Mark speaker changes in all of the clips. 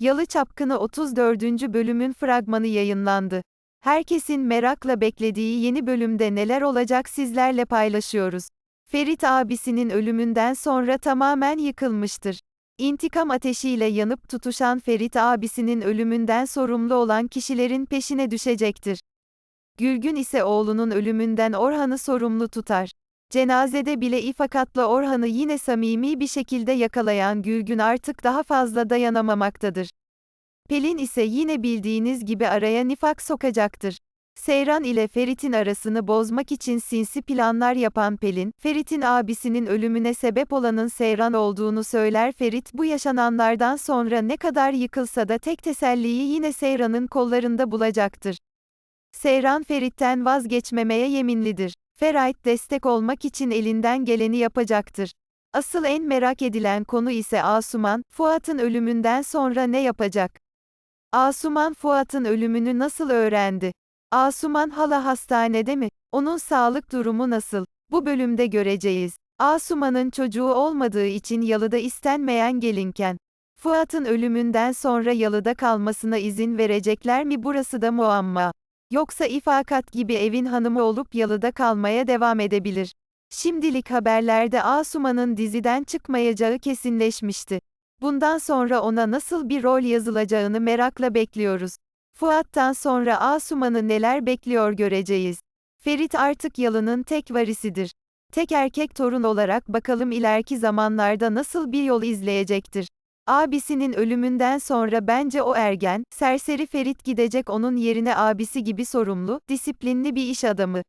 Speaker 1: Yalı Çapkını 34. bölümün fragmanı yayınlandı. Herkesin merakla beklediği yeni bölümde neler olacak sizlerle paylaşıyoruz. Ferit abisinin ölümünden sonra tamamen yıkılmıştır. İntikam ateşiyle yanıp tutuşan Ferit abisinin ölümünden sorumlu olan kişilerin peşine düşecektir. Gülgün ise oğlunun ölümünden Orhan'ı sorumlu tutar. Cenazede bile İfakat'la Orhan'ı yine samimi bir şekilde yakalayan Gülgün artık daha fazla dayanamamaktadır. Pelin ise yine bildiğiniz gibi araya nifak sokacaktır. Seyran ile Ferit'in arasını bozmak için sinsi planlar yapan Pelin, Ferit'in abisinin ölümüne sebep olanın Seyran olduğunu söyler Ferit bu yaşananlardan sonra ne kadar yıkılsa da tek teselliyi yine Seyran'ın kollarında bulacaktır. Seyran Ferit'ten vazgeçmemeye yeminlidir. Ferait destek olmak için elinden geleni yapacaktır. Asıl en merak edilen konu ise Asuman, Fuat'ın ölümünden sonra ne yapacak? Asuman Fuat'ın ölümünü nasıl öğrendi? Asuman hala hastanede mi? Onun sağlık durumu nasıl? Bu bölümde göreceğiz. Asuman'ın çocuğu olmadığı için yalıda istenmeyen gelinken. Fuat'ın ölümünden sonra yalıda kalmasına izin verecekler mi burası da muamma. Yoksa ifakat gibi evin hanımı olup yalıda kalmaya devam edebilir. Şimdilik haberlerde Asuman'ın diziden çıkmayacağı kesinleşmişti. Bundan sonra ona nasıl bir rol yazılacağını merakla bekliyoruz. Fuat'tan sonra Asuman'ı neler bekliyor göreceğiz. Ferit artık yalının tek varisidir. Tek erkek torun olarak bakalım ileriki zamanlarda nasıl bir yol izleyecektir. Abisinin ölümünden sonra bence o ergen, serseri Ferit gidecek onun yerine abisi gibi sorumlu, disiplinli bir iş adamı.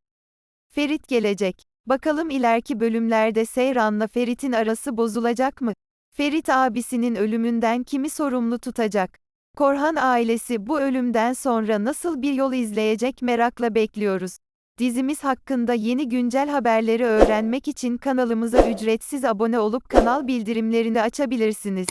Speaker 1: Ferit gelecek. Bakalım ileriki bölümlerde Seyran'la Ferit'in arası bozulacak mı? Ferit abisinin ölümünden kimi sorumlu tutacak? Korhan ailesi bu ölümden sonra nasıl bir yol izleyecek merakla bekliyoruz. Dizimiz hakkında yeni güncel haberleri öğrenmek için kanalımıza ücretsiz abone olup kanal bildirimlerini açabilirsiniz.